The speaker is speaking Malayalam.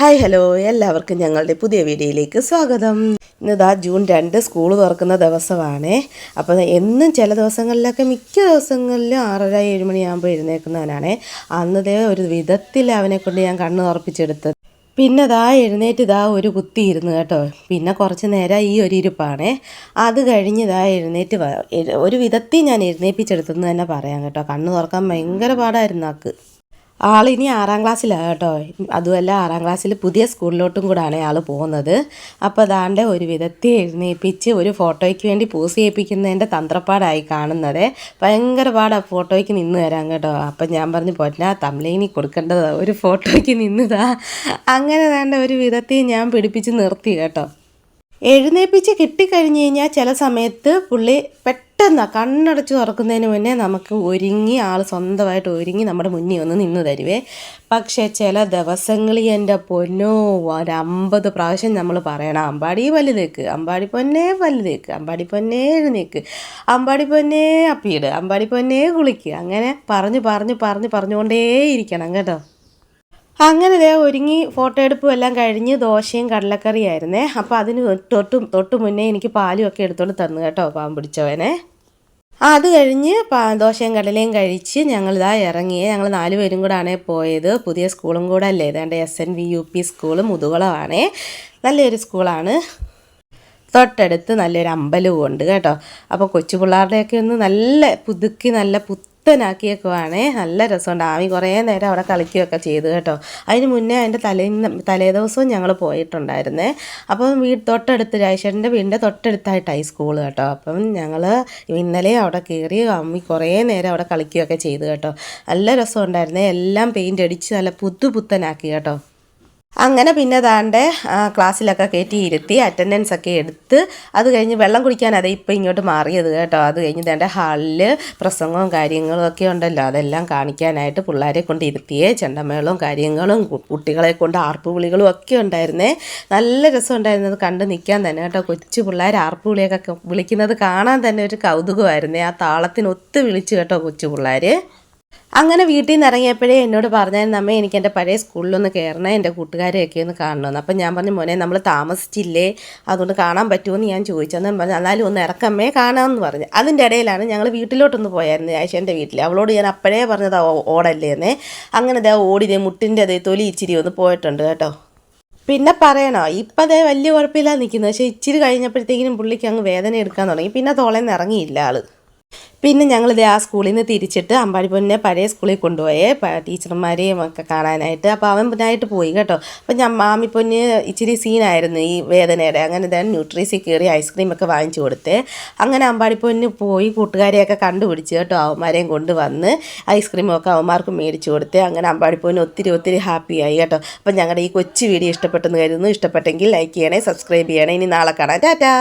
ഹായ് ഹലോ എല്ലാവർക്കും ഞങ്ങളുടെ പുതിയ വീഡിയോയിലേക്ക് സ്വാഗതം. ഇന്നിതാ ജൂൺ രണ്ട് സ്കൂൾ തുറക്കുന്ന ദിവസമാണേ. അപ്പോൾ എന്നും ചില ദിവസങ്ങളിലൊക്കെ മിക്ക ദിവസങ്ങളിലും ആറര ഏഴ് മണിയാകുമ്പോൾ എഴുന്നേൽക്കുന്നവനാണേ. അന്നതേ ഒരു വിധത്തിൽ അവനെ കൊണ്ട് ഞാൻ കണ്ണ് തുറപ്പിച്ചെടുത്തത്. പിന്നെ ദാ എഴുന്നേറ്റ് ഇതാ ഒരു കുത്തി ഇരുന്നു കേട്ടോ. പിന്നെ കുറച്ച് നേരം ഈ ഒരു ഇരിപ്പാണേ. അത് കഴിഞ്ഞ് ഇതാ എഴുന്നേറ്റ് ഒരു വിധത്തിൽ ഞാൻ എഴുന്നേപ്പിച്ചെടുത്തെന്ന് തന്നെ പറയാം കേട്ടോ. കണ്ണ് തുറക്കാൻ ഭയങ്കര പാടായിരുന്നു ആക്ക് ആളിനി ആറാം ക്ലാസ്സിലാണ് കേട്ടോ. അതുമല്ല ആറാം ക്ലാസ്സിൽ പുതിയ സ്കൂളിലോട്ടും കൂടാണ് ആൾ പോകുന്നത്. അപ്പോൾ അതാണ്ട് ഒരു വിധത്തിൽ എഴുന്നേൽപ്പിച്ച് ഒരു ഫോട്ടോയ്ക്ക് വേണ്ടി പോസ് ചെയ്യിപ്പിക്കുന്നതിന്റെ തന്ത്രപ്പാടായി കാണുന്നത്. ഭയങ്കര പാടാ ഫോട്ടോയ്ക്ക് നിന്ന് തരാം കേട്ടോ. അപ്പം ഞാൻ പറഞ്ഞു പോറ്റാ തമിഴിനി കൊടുക്കേണ്ടത്. ഒരു ഫോട്ടോയ്ക്ക് നിന്നതാ. അങ്ങനെ വേണ്ട ഒരു വിധത്തിൽ ഞാൻ പിടിപ്പിച്ച് നിർത്തി കേട്ടോ. എഴുന്നേപ്പിച്ച് കിട്ടിക്കഴിഞ്ഞ് കഴിഞ്ഞാൽ ചില സമയത്ത് പുള്ളി പെട്ടെന്ന് കണ്ണടച്ച് തുറക്കുന്നതിന് മുന്നേ നമുക്ക് ഒരുങ്ങി ആൾ സ്വന്തമായിട്ട് ഒരുങ്ങി നമ്മുടെ മുന്നിൽ ഒന്ന് നിന്ന് തരുവേ. പക്ഷേ ചില ദിവസങ്ങളിൽ എന്റെ പൊന്നോ ഒരു അമ്പത് പ്രാവശ്യം നമ്മൾ പറയണം അമ്പാടി വലുതേക്ക് അമ്പാടി പൊന്നേ വലുതേക്ക് അമ്പാടി പൊന്നേ എഴുന്നേക്ക് അമ്പാടി പൊന്നേ അപ്പീട് അമ്പാടി പൊന്നേ കുളിക്ക് അങ്ങനെ പറഞ്ഞ് പറഞ്ഞ് പറഞ്ഞ് പറഞ്ഞുകൊണ്ടേയിരിക്കണം കേട്ടോ. അങ്ങനെ ദേ ഒരുങ്ങി ഫോട്ടോ എടുപ്പും എല്ലാം കഴിഞ്ഞ് ദോശയും കടലക്കറിയായിരുന്നേ. അപ്പോൾ അതിന് തൊട്ടും തൊട്ട് മുന്നേ എനിക്ക് പാലും ഒക്കെ എടുത്തോണ്ട് തന്നു കേട്ടോ പാമ്പ് പിടിച്ചവനെ. അത് കഴിഞ്ഞ് ദോശയും കടലയും കഴിച്ച് ഞങ്ങളിതാ ഇറങ്ങിയേ. ഞങ്ങൾ നാല് പേരും കൂടെ ആണേ പോയത്. പുതിയ സ്കൂളും കൂടെ അല്ലേ? ഏതാണ്ട് S N V U P school മുതുകുളമാണേ. നല്ലൊരു സ്കൂളാണ്. തൊട്ടടുത്ത് നല്ലൊരു അമ്പലവും ഉണ്ട് കേട്ടോ. അപ്പോൾ കൊച്ചു പിള്ളേരുടെയൊക്കെ ഒന്ന് നല്ല പുതുക്കി നല്ല പുത്തനാക്കിയേക്കുവാണേ നല്ല രസമുണ്ട്. ആമി കുറേ നേരം അവിടെ കളിക്കുകയൊക്കെ ചെയ്തു കേട്ടോ. അതിന് മുന്നേ അതിന്റെ തലേന്ന് തലേ ദിവസവും ഞങ്ങൾ പോയിട്ടുണ്ടായിരുന്നേ. അപ്പം വീട് തൊട്ടടുത്ത് രാജേഷേട്ടന്റെ വീടിന്റെ തൊട്ടടുത്തായിട്ടായി സ്കൂൾ കേട്ടോ. അപ്പം ഞങ്ങൾ ഇന്നലെ അവിടെ കയറി അമ്മി കുറേ നേരം അവിടെ കളിക്കുകയൊക്കെ ചെയ്തു കേട്ടോ. നല്ല രസമുണ്ടായിരുന്നേ. എല്ലാം പെയിന്റ് അടിച്ച് നല്ല പുതു പുത്തനാക്കി കേട്ടോ. അങ്ങനെ പിന്നെ താണ്ടെ ക്ലാസ്സിലൊക്കെ കയറ്റി ഇരുത്തി അറ്റൻഡൻസ് ഒക്കെ എടുത്ത് അത് കഴിഞ്ഞ് വെള്ളം കുടിക്കാൻ അതെ ഇപ്പം ഇങ്ങോട്ട് മാറിയത് കേട്ടോ. അത് കഴിഞ്ഞ് ദാണ്ടെ ഹാളിൽ പ്രസംഗവും കാര്യങ്ങളും ഒക്കെ ഉണ്ടല്ലോ. അതെല്ലാം കാണിക്കാനായിട്ട് പിള്ളേരെ കൊണ്ട് ഇരുത്തിയേ ചെണ്ടമേളവും കാര്യങ്ങളും കുട്ടികളെ കൊണ്ട് ആർപ്പുവിളികളും ഒക്കെ ഉണ്ടായിരുന്നേ. നല്ല രസം ഉണ്ടായിരുന്നത് കണ്ട് നിൽക്കാൻ തന്നെ കേട്ടോ. കൊച്ചു പിള്ളേർ ആർപ്പുവിളിയൊക്കെ വിളിക്കുന്നത് കാണാൻ തന്നെ ഒരു കൗതുകമായിരുന്നേ. ആ താളത്തിനൊത്ത് വിളിച്ചു കേട്ടോ കൊച്ചു പിള്ളേർ അങ്ങനെ വീട്ടിൽ നിന്ന് ഇറങ്ങിയപ്പോഴേ എന്നോട് പറഞ്ഞായിരുന്നു അമ്മ എനിക്ക് എന്റെ പഴയ സ്കൂളിലൊന്ന് കയറണേ എന്റെ കൂട്ടുകാരെയൊക്കെ ഒന്ന് കാണണമെന്ന് അപ്പം ഞാൻ പറഞ്ഞു മോനെ നമ്മൾ താമസിച്ചില്ലേ? അതുകൊണ്ട് കാണാൻ പറ്റുമെന്ന് ഞാൻ ചോദിച്ചെന്ന് പറഞ്ഞു എന്നാലും ഒന്ന് ഇറക്കമ്മേ കാണാമെന്ന് പറഞ്ഞു. അതിന്റെ ഇടയിലാണ് ഞങ്ങൾ വീട്ടിലോട്ടൊന്ന് പോയായിരുന്നു ആയിഷന്റെ വീട്ടിൽ അവളോട് ഞാൻ അപ്പോഴേ പറഞ്ഞത് ഓടല്ലേ ഓടല്ലേന്നേ. അങ്ങനെ ദേ ഓടി ദേ മുട്ടിന്റെ അതേ തൊലി ഇച്ചിരി ഒന്ന് പോയിട്ടുണ്ട് കേട്ടോ. പിന്നെ പറയണോ ഇപ്പം അതേ വലിയ കുഴപ്പമില്ല നിൽക്കുന്നത് പക്ഷേ ഇച്ചിരി കഴിഞ്ഞപ്പോഴത്തേക്കിനും പുള്ളിക്ക് അങ്ങ് വേദന എടുക്കാൻ തുടങ്ങി. പിന്നെ തോളേന്ന് ഇറങ്ങിയില്ല ആൾ. പിന്നെ ഞങ്ങളിത് ആ സ്കൂളിൽ നിന്ന് തിരിച്ചിട്ട് അമ്പാടിപ്പൊന്നെ പഴയ സ്കൂളിൽ കൊണ്ടുപോയേ ടീച്ചർമാരെയും ഒക്കെ കാണാനായിട്ട്. അപ്പോൾ അവൻ പിന്നായിട്ട് പോയി കേട്ടോ. അപ്പോൾ ഞാൻ മാമിപ്പൊന്ന് ഇച്ചിരി സീനായിരുന്നു ഈ വേദനയുടെ. അങ്ങനെ തന്നെ ന്യൂട്രീസി കയറി ഐസ്ക്രീമൊക്കെ വാങ്ങിച്ചു കൊടുത്തേ. അങ്ങനെ അമ്പാടിപ്പൊന്ന് പോയി കൂട്ടുകാരെയൊക്കെ കണ്ടുപിടിച്ച് കേട്ടോ അവന്മാരെയും കൊണ്ടുവന്ന് ഐസ്ക്രീമൊക്കെ അവന്മാർക്ക് മേടിച്ചു കൊടുത്തേ. അങ്ങനെ അമ്പാടിപ്പൊന്ന് ഒത്തിരി ഒത്തിരി ഹാപ്പിയായി കേട്ടോ. അപ്പം ഞങ്ങളുടെ ഈ കൊച്ചു വീഡിയോ ഇഷ്ടപ്പെട്ടെന്ന് കരുതുന്നു. ഇഷ്ടപ്പെട്ടെങ്കിൽ ലൈക്ക് ചെയ്യണേ സബ്സ്ക്രൈബ് ചെയ്യണേ. ഇനി നാളെ കാണാം. ടാറ്റാ!